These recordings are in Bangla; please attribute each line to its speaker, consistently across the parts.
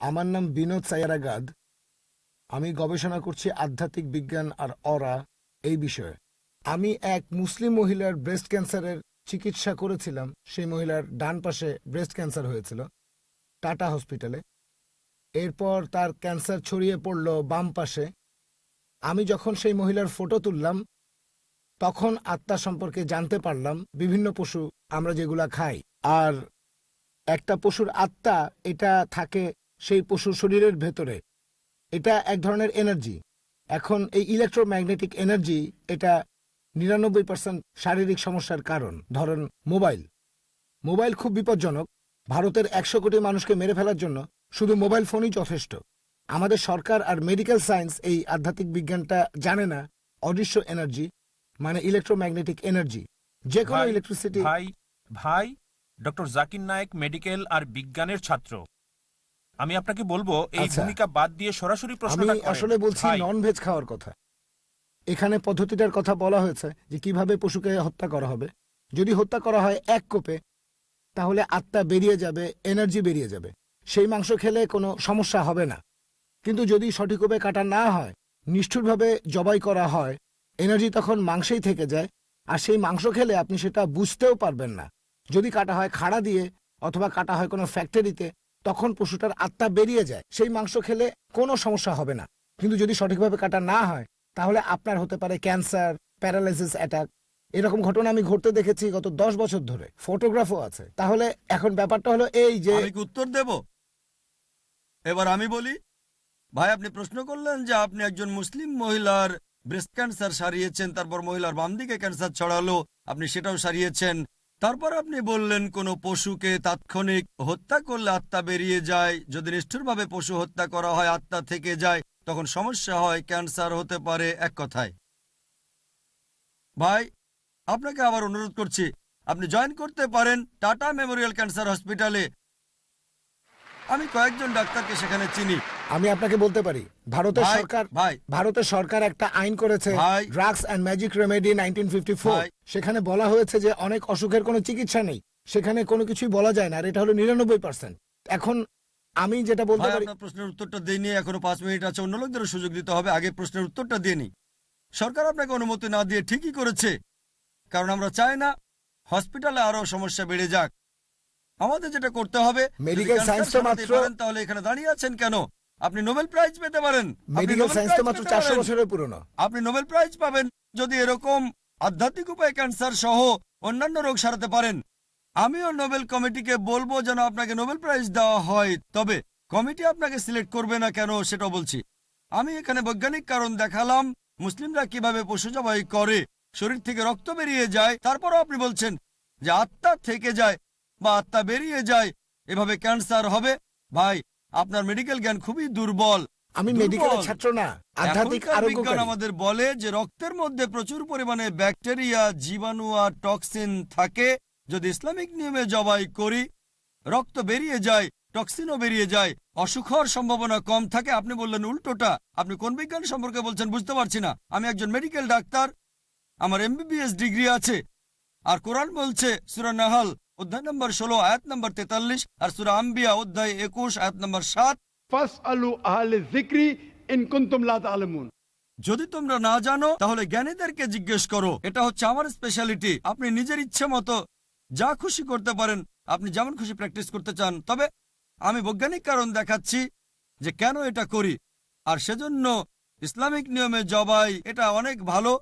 Speaker 1: আমার নাম বিনোদ সায়ারাগাদ আমি গবেষণা করছি আধ্যাত্মিক বিজ্ঞান আর অরা এই বিষয়ে। আমি এক মুসলিম মহিলার ব্রেস্ট ক্যান্সারের চিকিৎসা করেছিলাম। সেই মহিলার ডান পাশে ব্রেস্ট ক্যান্সার হয়েছিল, টাটা হসপিটালে। এরপর তার ক্যান্সার ছড়িয়ে পড়ল বাম পাশে। আমি যখন সেই মহিলার ফটো তুললাম, তখন আত্মা সম্পর্কে জানতে পারলাম, বিভিন্ন পশু আমরা যেগুলা খাই। আর একটা পশুর আত্মা, এটা থাকে সেই পশুর শরীরের ভেতরে। এটা এক ধরনের এনার্জি এখন এই ইলেকট্রোম্যাগনেটিক এনার্জি এটা নিরানব্বই পার্সেন্ট শারীরিক সমস্যার কারণ। ধরেন মোবাইল। মোবাইল খুব বিপজ্জনক। ভারতের একশো কোটি মানুষকে মেরে ফেলার জন্য শুধু মোবাইল ফোনই যথেষ্ট। আমাদের সরকার আর মেডিকেল সায়েন্স এই আধ্যাত্মিক বিজ্ঞানটা জানে না। অদৃশ্য এনার্জি মানে ইলেকট্রোম্যাগনেটিক এনার্জি যে কোনো ইলেকট্রিসিটি
Speaker 2: ভাই ভাই ডক্টর জাকির নায়েক মেডিকেল আর বিজ্ঞানের ছাত্র। আমি আপনাকে বলব এই
Speaker 1: আচ্ছা।
Speaker 2: ভূমিকা বাদ দিয়ে সরাসরি
Speaker 1: আমি
Speaker 2: প্রশ্নটা করেন।
Speaker 1: আসলে বলছি
Speaker 2: ভাই,
Speaker 1: নন ভেজ খাওয়ার কথা। এখানে পদ্ধতিটার কথা বলা হয়েছে যে কীভাবে পশুকে হত্যা করা হবে। যদি হত্যা করা হয় এক কোপে তাহলে আত্মা বেরিয়ে যাবে এনার্জি বেরিয়ে যাবে। সেই মাংস খেলে কোনো সমস্যা হবে না। কিন্তু যদি সঠিক কোপে কাটা না হয় নিষ্ঠুরভাবে জবাই করা হয় এনার্জি তখন মাংসেই থেকে যায়। আর সেই মাংস খেলে আপনি সেটা বুঝতেও পারবেন না। যদি কাটা হয় খাড়া দিয়ে অথবা কাটা হয় কোনো ফ্যাক্টরিতে তখন পশুটার আত্মা বেরিয়ে যায়। সেই মাংস খেলে কোনো সমস্যা হবে না। কিন্তু যদি সঠিকভাবে কাটা না হয়, তাহলে আপনার হতে পারে ক্যান্সার, প্যারালাইসিস অ্যাটাক। এরকম ঘটনা আমি ঘটতে দেখেছি গত দশ বছর ধরে। ফটোগ্রাফও আছে। তাহলে এখন ব্যাপারটা হলো এই যে
Speaker 3: উত্তর দেব? এবার আমি বলি, ভাই, আপনি প্রশ্ন করলেন যে আপনি একজন মুসলিম মহিলার ব্রেস্ট ক্যান্সার সারিয়েছেন, তারপর মহিলার বাম দিকে ক্যান্সার ছড়ালো, আপনি সেটাও সারিয়েছেন। তারপর আপনি বললেন, কোনো পশুকে তাৎক্ষণিক হত্যা করলে আত্মা বেরিয়ে যায়। যদি নিষ্ঠুরভাবে পশু হত্যা করা হয়, আত্মা থেকে যায়, তখন সমস্যা হয়, ক্যান্সার হতে পারে, এক কথায়। ভাই, আপনাকে আবার অনুরোধ করছি, আপনি জয়েন করতে পারেন টাটা মেমোরিয়াল ক্যান্সার হসপিটালে। আমি কয়েকজন ডাক্তারকে সেখানে চিনি।
Speaker 1: আমি আপনাকে বলতে পারি ভারতের সরকার ভারতের সরকার একটা আইন করেছে। Drugs and magic remedy nineteen. সেখানে বলা হয়েছে যে অনেক অসুখের কোনো চিকিৎসা নেই। সেখানে কোনো কিছুই বলা যায় না আর এটা হলো নিরানব্বই পার্সেন্ট এখন আমি যেটা বলতে পারি
Speaker 3: আপনার প্রশ্নের উত্তরটা দিইনি এখনও পাঁচ মিনিট আছে অন্য লোকদের সুযোগ দিতে হবে আগে প্রশ্নের উত্তরটা দিয়ে সরকার আপনাকে অনুমতি না দিয়ে ঠিকই করেছে কারণ আমরা চাই না হসপিটালে আরও সমস্যা বেড়ে যাক। আমাদের যেটা করতে হবে মেডিকেল
Speaker 1: সায়েন্স তো মাত্র-
Speaker 3: তাহলে এখানে দাঁড়িয়ে আছেন কেন? আপনি নোবেল প্রাইজ পেতে পারেন।
Speaker 1: মেডিকেল সায়েন্স তো মাত্র
Speaker 3: পেতে
Speaker 1: চারশো
Speaker 3: পারেন।
Speaker 1: বছরের পুরনো।
Speaker 3: আপনি নোবেল প্রাইজ পাবেন যদি এরকম আধ্যাত্মিক উপায়ে ক্যান্সার সহ অন্যান্য রোগ সারাতে পারেন। আমিও নোবেল কমিটিকে বলব যেন আপনাকে নোবেল প্রাইজ দেওয়া হয়। তবে কমিটি আপনাকে সিলেক্ট করবে না কেন সেটা বলছি। আমি এখানে বৈজ্ঞানিক কারণ দেখালাম মুসলিমরা কীভাবে পশু জবাই করে শরীর থেকে রক্ত বেরিয়ে যায় তারপরও আপনি বলছেন যে আত্মা থেকে যায় বা আত্মা বেরিয়ে যায় এভাবে ক্যান্সার হবে। ভাই আপনার মেডিকেল জ্ঞান খুবই দুর্বল।
Speaker 1: আমি। মেডিকেলের ছাত্র না আধ্যাত্মিক
Speaker 3: বিজ্ঞান আমাদের বলে যে রক্তের মধ্যে প্রচুর পরিমাণে ব্যাকটেরিয়া জীবাণু আর টক্সিন থাকে। যদি ইসলামিক নিয়মে জবাই করি রক্ত বেরিয়ে যায় টক্সিনও বেরিয়ে যায় অসুখ হওয়ার সম্ভাবনা কম থাকে। আপনি বললেন উল্টোটা। আপনি কোন বিজ্ঞান সম্পর্কে বলছেন বুঝতে পারছি না। আমি একজন মেডিকেল ডাক্তার। আমার এমবিবিএস ডিগ্রি আছে। আর কোরআন বলছে সুরা নাহাল অধ্যায় নম্বর ষোলো আয়াত নম্বর তেতাল্লিশ আর সুরা আম্বিয়া অধ্যায় একুশ আয়াত নম্বর সাত। যদি তোমরা না জানো তাহলে জ্ঞানীদেরকে জিজ্ঞেস করো এটা হচ্ছে আমার স্পেশালিটি আপনি নিজের ইচ্ছে মতো যা খুশি করতে পারেন আপনি যেমন খুশি প্র্যাকটিস করতে চান। তবে আমি বৈজ্ঞানিক কারণ দেখাচ্ছি যে কেন এটা করি। আর সেজন্য ইসলামিক নিয়মে জবাই এটা অনেক ভালো।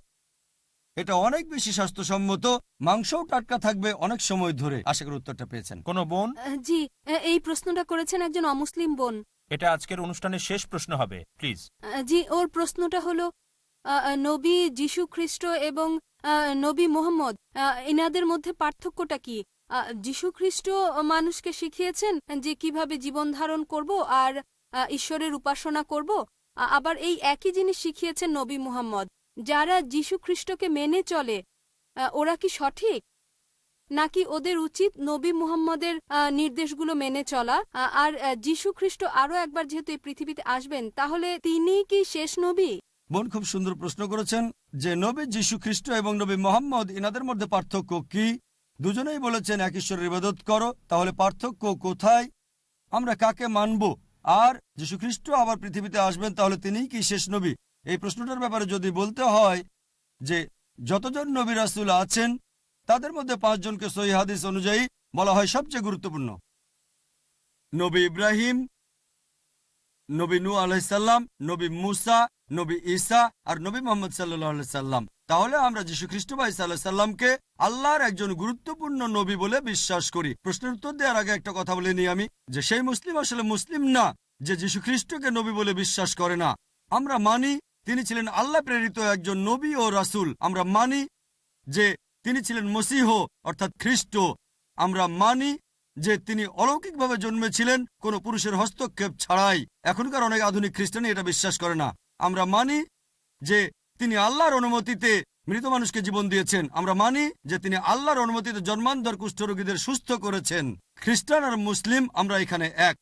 Speaker 3: এটা অনেক বেশি স্বাস্থ্যসম্মত। মাংসও টাটকা থাকবে অনেক সময় ধরে। আশা করি উত্তরটা পেয়েছেন।
Speaker 2: কোনো বোন?
Speaker 4: জি এই প্রশ্নটা করেছেন একজন অমুসলিম বোন।
Speaker 2: এটা আজকের অনুষ্ঠানের শেষ প্রশ্ন হবে প্লিজ।
Speaker 4: জি ওর প্রশ্নটা হলো নবী যিশু খ্রিস্ট এবং আহ, নবী মোহাম্মদ আহ, এনাদের মধ্যে পার্থক্যটা কি? আহ, যিশু খ্রিস্ট মানুষকে শিখিয়েছেন যে কীভাবে জীবন ধারণ করব আর ঈশ্বরের উপাসনা করব। আবার এই একই জিনিস শিখিয়েছেন নবী মুহাম্মদ। যারা যিশু খ্রিস্টকে মেনে চলে ওরা কি সঠিক? নাকি ওদের উচিত নবী মুহাম্মদের নির্দেশগুলো মেনে চলা? আর যিশু খ্রিস্ট একবার যেহেতু এই পৃথিবীতে আসবেন, তাহলে তিনি কি শেষ নবী?
Speaker 3: বোন, খুব সুন্দর প্রশ্ন করেছেন যে নবী যীশু খ্রিস্ট এবং নবী মোহাম্মদ ইনাদের মধ্যে পার্থক্য কি? দুজনেই বলেছেন এক ঈশ্বরের ইবাদত করো, তাহলে পার্থক্য কোথায়? আমরা কাকে মানব? আর যীশু খ্রিস্ট আবার পৃথিবীতে আসবেন, তাহলে তিনিই কি শেষ নবী? এই প্রশ্নটার ব্যাপারে যদি বলতে হয় যে যতজন নবী রাসুল আছেন, তাদের মধ্যে পাঁচজনকে সহি হাদিস অনুযায়ী বলা হয় সবচেয়ে গুরুত্বপূর্ণ। নবী ইব্রাহিম, নবী নু আলাইসাল্লাম নবী মুসা, নবী ঈসা আর নবী মোহাম্মদ সাল্লাহ সাল্লাম। তাহলে আমরা যীশু খ্রিস্ট ভাই সাল্লাহ সাল্লামকে আল্লাহর একজন গুরুত্বপূর্ণ নবী বলে বিশ্বাস করি। প্রশ্নের উত্তর দেওয়ার আগে একটা কথা বলে নিই আমি, যে সেই মুসলিম আসলে মুসলিম না, যে যীশু খ্রিস্টকে নবী বলে বিশ্বাস করে না। আমরা মানি তিনি ছিলেন আল্লাহ প্রেরিত একজন নবী ও রাসূল। আমরা মানি যে তিনি ছিলেন মসিহ, অর্থাৎ খ্রিস্ট। আমরা মানি যে তিনি অলৌকিকভাবে জন্মেছিলেন, কোনো পুরুষের হস্তক্ষেপ ছাড়াই। এখনকার অনেক আধুনিক খ্রিস্টানই এটা বিশ্বাস করে না। আমরা মানি যে তিনি আল্লাহর অনুমতিতে মৃত মানুষকে জীবন দিয়েছেন। আমরা মানি যে তিনি আল্লাহর অনুমতিতে জন্মান্তর কুষ্ঠরোগীদের সুস্থ করেছেন। খ্রিস্টান আর মুসলিম আমরা এখানে এক।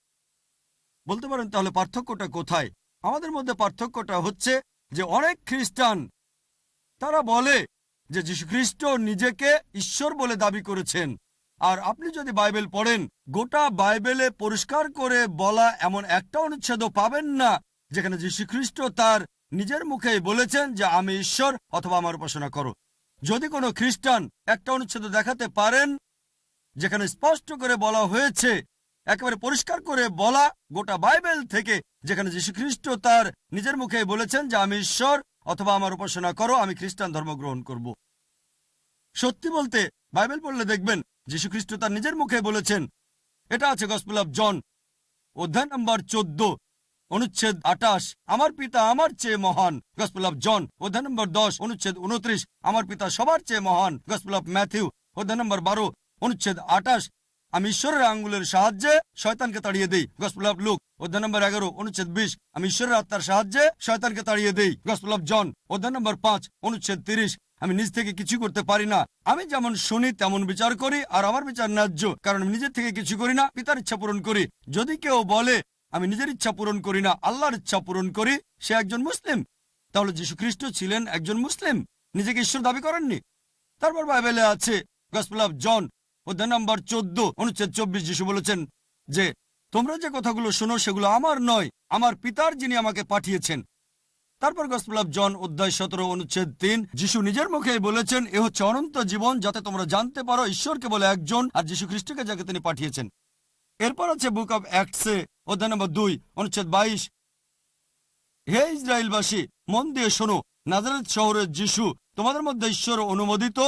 Speaker 3: বলতে পারেন তাহলে পার্থক্যটা কোথায়? আমাদের মধ্যে পার্থক্যটা হচ্ছে যে অনেক খ্রিস্টান, তারা বলে যে যীশুখ্রিস্ট নিজেকে ঈশ্বর বলে দাবি করেছেন। আর আপনি যদি বাইবেল পড়েন, গোটা বাইবেলে পরিষ্কার করে বলা এমন একটা অনুচ্ছেদও পাবেন না, যেখানে যীশুখ্রিস্ট তার নিজের মুখেই বলেছেন যে আমি ঈশ্বর অথবা আমার উপাসনা করো। যদি কোনো খ্রিস্টান একটা অনুচ্ছেদ দেখাতে পারেন, যেখানে স্পষ্ট করে বলা হয়েছে একেবারে পরিষ্কার করে বলা গোটা বাইবেল থেকে, যেখানে যীশুখ্রিস্ট তার নিজের মুখে বলেছেন যে, আমি ঈশ্বর, অথবা আমার উপাসনা করো, আমি খ্রিস্টান ধর্ম গ্রহণ করব। সত্যি বলতে, বাইবেল পড়লে দেখবেন যীশুখ্রিস্ট তার নিজের মুখে বলেছেন। এটা আছে গসপেল অফ জন, অধ্যায় নম্বর চোদ্দ, অনুচ্ছেদ আটাশ আমার পিতা আমার চেয়ে মহান। গসপেল অফ জন, অধ্যায় নম্বর দশ, অনুচ্ছেদ উনত্রিশ আমার পিতা সবার চেয়ে মহান। গসপেল অফ ম্যাথিউ, অধ্যায় নম্বর বারো, অনুচ্ছেদ আটাশ আমি ঈশ্বরের আঙ্গুলের সাহায্যে শয়তানকে তাড়িয়ে দেই। গসপেল অফ লুক অধ্যায় নম্বর এগারো, অনুচ্ছেদ বিশ। আমি ঈশ্বরের আত্মার সাহায্যে শয়তানকে তাড়িয়ে দেই। গসপেল অফ জন অধ্যায় নম্বর পাঁচ, অনুচ্ছেদ তিরিশ। আমি নিজ থেকে কিছু করতে পারি না। আমি যেমন শুনি, তেমন বিচার করি, আর আমার বিচার ন্যায্য, কারণ নিজের থেকে কিছু করি না, পিতার ইচ্ছা পূরণ করি। যদি কেউ বলে, আমি নিজের ইচ্ছা পূরণ করি না, আল্লাহর ইচ্ছা পূরণ করি, সে একজন মুসলিম। তাহলে খ্রিস্ট ছিলেন একজন মুসলিম। নিজেকে ঈশ্বর দাবি করেননি। তারপর বাইবেলে আছে গসপেল অফ জন অধ্যায় নম্বর চোদ্দ, অনুচ্ছেদ চব্বিশ যিশু বলেছেন যে, তোমরা যে কথাগুলো শোনো সেগুলো আমার নয়, আমার পিতার যিনি আমাকে পাঠিয়েছেন। তারপর গসপেল অফ জন অধ্যায় সতেরো, অনুচ্ছেদ তিন, যিশু নিজের মুখে বলেছেন, এ হচ্ছে অনন্ত জীবন যাতে তোমরা জানতে পারো ঈশ্বরকে বলে একজন আর যিশু খ্রিস্টকে যাকে তিনি পাঠিয়েছেন। এরপর আছে বুক অব অ্যাক্টসে অধ্যায় নম্বর দুই, অনুচ্ছেদ বাইশ, হে ইসরায়েলবাসী, মন দিয়ে শোনো, নাজারেত শহরের যিশু তোমাদের মধ্যে ঈশ্বর অনুমোদিত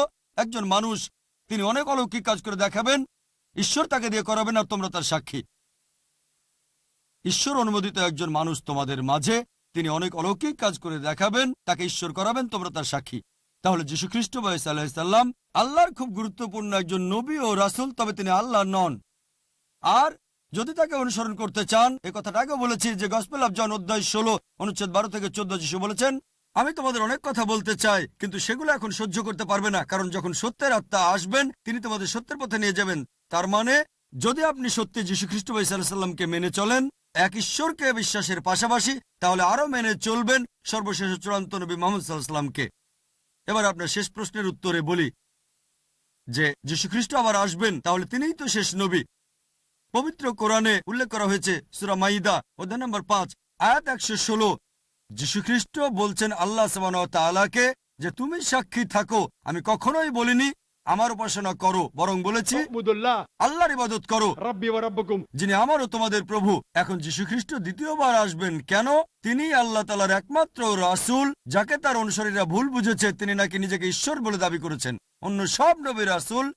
Speaker 3: একজন মানুষ তিনি অনেক অলৌকিক কাজ করে দেখাবেন। ঈশ্বর তাকে দিয়ে করাবেন আর তোমরা তার সাক্ষী। ঈশ্বর অনুমোদিত একজন মানুষ তোমাদের মাঝে, তিনি অনেক অলৌকিক কাজ করে দেখাবেন, তাকে ঈশ্বর করাবেন, তোমরা তার সাক্ষী। তাহলে যীশু খ্রিস্ট সাল্লাম আল্লাহর খুব গুরুত্বপূর্ণ একজন নবী ও রাসুল, তবে তিনি আল্লাহ নন। আর যদি তাকে অনুসরণ করতে চান, এ কথাটা আগেও বলেছি যে গসপেল অফ জন অধ্যায় ষোলো, অনুচ্ছেদ বারো থেকে চোদ্দ যিশু বলেছেন আমি তোমাদের অনেক কথা বলতে চাই, কিন্তু সেগুলো এখন সহ্য করতে পারবে না, কারণ যখন সত্যের আত্মা আসবেন, তিনি তোমাদের সত্যের পথে নিয়ে যাবেন। তার মানে যদি আপনি সত্যি যীশু খ্রিস্ট সাল্লামকে মেনে চলেন, এক ঈশ্বরকে বিশ্বাসের পাশাপাশি, তাহলে আরও মেনে চলবেন সর্বশেষ চূড়ান্ত নবী মোহাম্মদ সাল্লাহামকে এবার আপনার শেষ প্রশ্নের উত্তরে বলি যে যীশু খ্রিস্ট আবার আসবেন, তাহলে তিনিই তো শেষ নবী। পবিত্র কোরআনে উল্লেখ করা হয়েছে, সুরা মাইদা, অধ্যায় নম্বর পাঁচ, আয়াত একশো ষোলো যীশুখ্রিস্ট বলছেন আল্লাহ সামানকে যে তুমি সাক্ষী থাকো। আমি কখনোই বলিনি আমার উপাসনা করো বরং বলেছি আল্লাহর ইবাদত করো। যিনি আমারও তোমাদের প্রভু এখন যীশু খ্রিস্ট দ্বিতীয়বার আসবেন কেন? তিনি আল্লাহ তালার একমাত্র রাসুল যাকে তার অনুসারীরা ভুল বুঝেছে তিনি নাকি নিজেকে ঈশ্বর বলে দাবি করেছেন। অন্য সব নবী রাসুল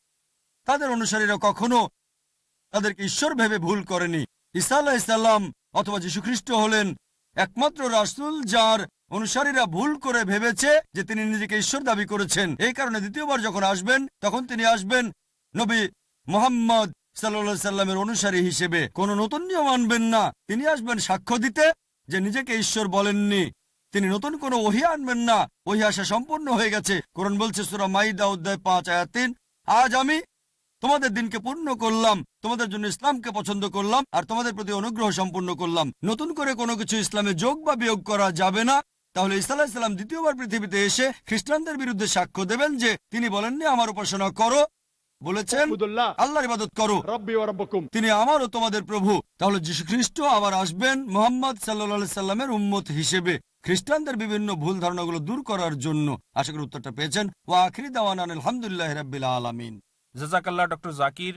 Speaker 3: তাদের অনুসারীরা কখনো তাদেরকে ঈশ্বর ভেবে ভুল করেনি। ইসা আল্লাহ ইসাল্লাম অথবা যীশুখ্রিস্ট হলেন একমাত্র রাসূল যার অনুসারীরা ভুল করে ভেবেছে যে তিনি নিজেকে ঈশ্বর দাবি করেছেন। এই কারণে দ্বিতীয়বার যখন আসবেন, তখন তিনি আসবেন নবী মোহাম্মদ সাল্লা সাল্লামের অনুসারী হিসেবে। কোন নতুন নিয়ম আনবেন না। তিনি আসবেন সাক্ষ্য দিতে যে নিজেকে ঈশ্বর বলেননি। তিনি নতুন কোনো ওহি আনবেন না। ওহি আসা সম্পূর্ণ হয়ে গেছে। কোরআন বলছে, সুরা মাইদা অধ্যায় পাঁচ, আয়াত তিন, আজ আমি তোমাদের দিনকে পূর্ণ করলাম তোমাদের জন্য ইসলামকে পছন্দ করলাম আর তোমাদের প্রতি অনুগ্রহ সম্পূর্ণ করলাম। নতুন করে কোনো কিছু ইসলামে যোগ বা বিয়োগ করা যাবে না। তাহলে ইসাল্লাহ ইসলাম দ্বিতীয়বার পৃথিবীতে এসে খ্রিস্টানদের বিরুদ্ধে সাক্ষ্য দেবেন যে তিনি বলেননি আমার উপাসনা করো। বলেছেন আল্লাহর ইবাদত করো। তিনি আমার ও তোমাদের প্রভু। তাহলে যীশু খ্রিস্ট আবার আসবেন মোহাম্মদ সাল্লা সাল্লামের উম্মত হিসেবে খ্রিস্টানদের বিভিন্ন ভুল ধারণাগুলো দূর করার জন্য। আশা করি উত্তরটা পেয়েছেন। ও আখরি দাওয়ান আলহামদুলিল্লাহ রবিল্লা আলমিন।
Speaker 2: জাজাকাল্লাহ ডক্টর জাকির